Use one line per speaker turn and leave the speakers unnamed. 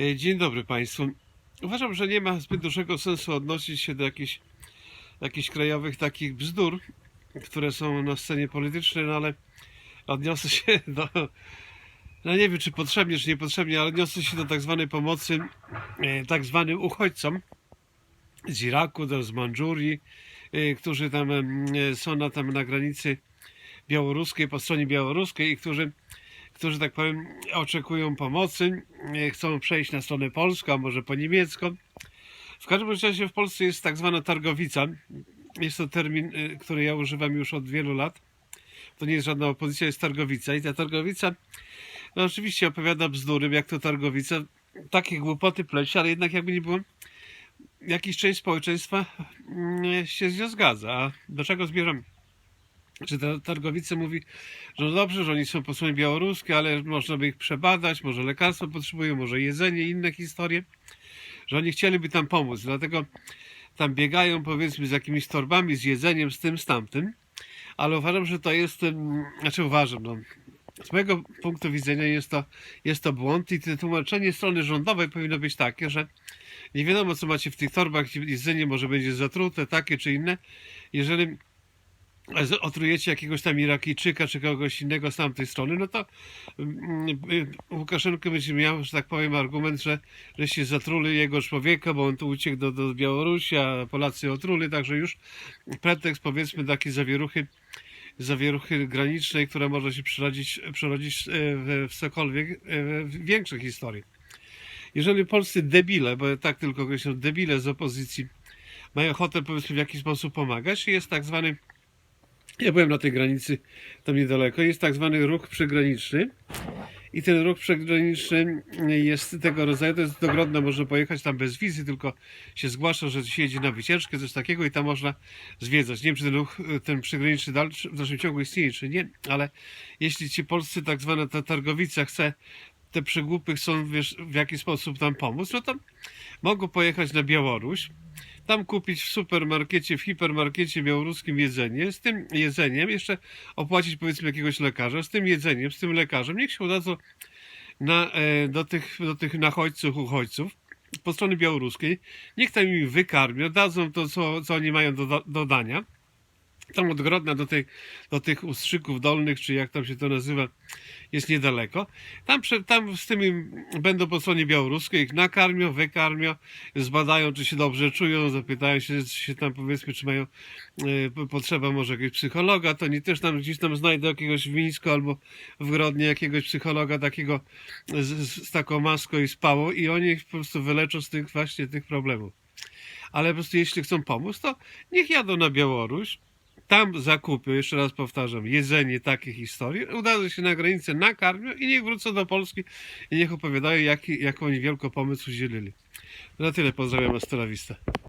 E, Dzień dobry Państwu. Uważam, że nie ma zbyt dużego sensu odnosić się do jakichś, jakichś krajowych takich bzdur, które są na scenie politycznej, no ale odniosę się do, no nie wiem czy potrzebnie, czy niepotrzebnie, ale odniosę się do tak zwanej pomocy e, tak zwanym uchodźcom z Iraku, do- z Mandżurii, e, którzy tam e, są na, tam na granicy białoruskiej, po stronie białoruskiej i którzy którzy, tak powiem, oczekują pomocy, e, chcą przejść na stronę polską, a może po niemiecką. W każdym razie w Polsce jest tak zwana targowica. Jest to termin, e, który ja używam już od wielu lat. To nie jest żadna opozycja, jest targowica. I ta targowica, no oczywiście opowiada bzdury, jak to targowica. Takie głupoty pleci, ale jednak jakby nie było, jakiś część społeczeństwa mm, się z nią zgadza. A do czego zmierzam? Czy ta targowica mówi, że no dobrze, że oni są po stronie białoruskie, ale można by ich przebadać, może lekarstwa potrzebują, może jedzenie, inne historie, że oni chcieliby tam pomóc, dlatego tam biegają powiedzmy z jakimiś torbami, z jedzeniem, z tym, z tamtym, ale uważam, że to jest, znaczy uważam, no, z mojego punktu widzenia jest to, jest to błąd i tłumaczenie strony rządowej powinno być takie, że nie wiadomo co macie w tych torbach, jedzenie może będzie zatrute, takie czy inne, jeżeli otrujecie jakiegoś tam Irakijczyka czy kogoś innego z tamtej strony, no to mm, y, Łukaszenko będzie miał, że tak powiem, argument, że żeście zatruli jego człowieka, bo on tu uciekł do, do Białorusi, a Polacy otruli, także już pretekst powiedzmy takiej zawieruchy zawieruchy granicznej, która może się przerodzić, przerodzić e, w, w cokolwiek e, w większe historie. Jeżeli polscy debile, bo tak tylko określam, debile z opozycji mają ochotę powiedzmy w jakiś sposób pomagać, jest tak zwany ja byłem na tej granicy tam niedaleko. Jest tak zwany ruch przygraniczny. I ten ruch przygraniczny jest tego rodzaju, to jest do Grodna, można pojechać tam bez wizy, tylko się zgłasza, że się jedzie na wycieczkę, coś takiego i tam można zwiedzać. Nie wiem, czy ten ruch, ten przygraniczny dalszy, w dalszym ciągu istnieje, czy nie, ale jeśli ci polscy, tak zwana ta targowica chce te przygłupy chcą wiesz, w jakiś sposób tam pomóc, no to mogą pojechać na Białoruś, tam kupić w supermarkecie, w hipermarkecie białoruskim jedzenie, z tym jedzeniem jeszcze opłacić powiedzmy jakiegoś lekarza, z tym jedzeniem, z tym lekarzem, niech się udadzą na, e, do, tych, do tych nachodźców, uchodźców po stronie białoruskiej, niech tam im wykarmią, dadzą to, co, co oni mają do, do dania. Tam od Grodna do, tej, do tych ustrzyków dolnych, czy jak tam się to nazywa, jest niedaleko. Tam, tam z tymi będą po stronie białoruskiej, ich nakarmią, wykarmią, zbadają, czy się dobrze czują, zapytają się, czy się tam powiedzmy, czy mają po- potrzeba może jakiegoś psychologa, to oni też tam gdzieś tam znajdą jakiegoś w Mińsku albo w Grodnie jakiegoś psychologa takiego z, z, z taką maską i z pałą i oni ich po prostu wyleczą z tych właśnie tych problemów. Ale po prostu jeśli chcą pomóc, to niech jadą na Białoruś, tam zakupy, jeszcze raz powtarzam, jedzenie, takie historie, udają się na granicę, nakarmią i niech wrócą do Polski i niech opowiadają, jaki, jaką oni wielką pomoc udzielili. Na tyle pozdrawiam, Astra Vista.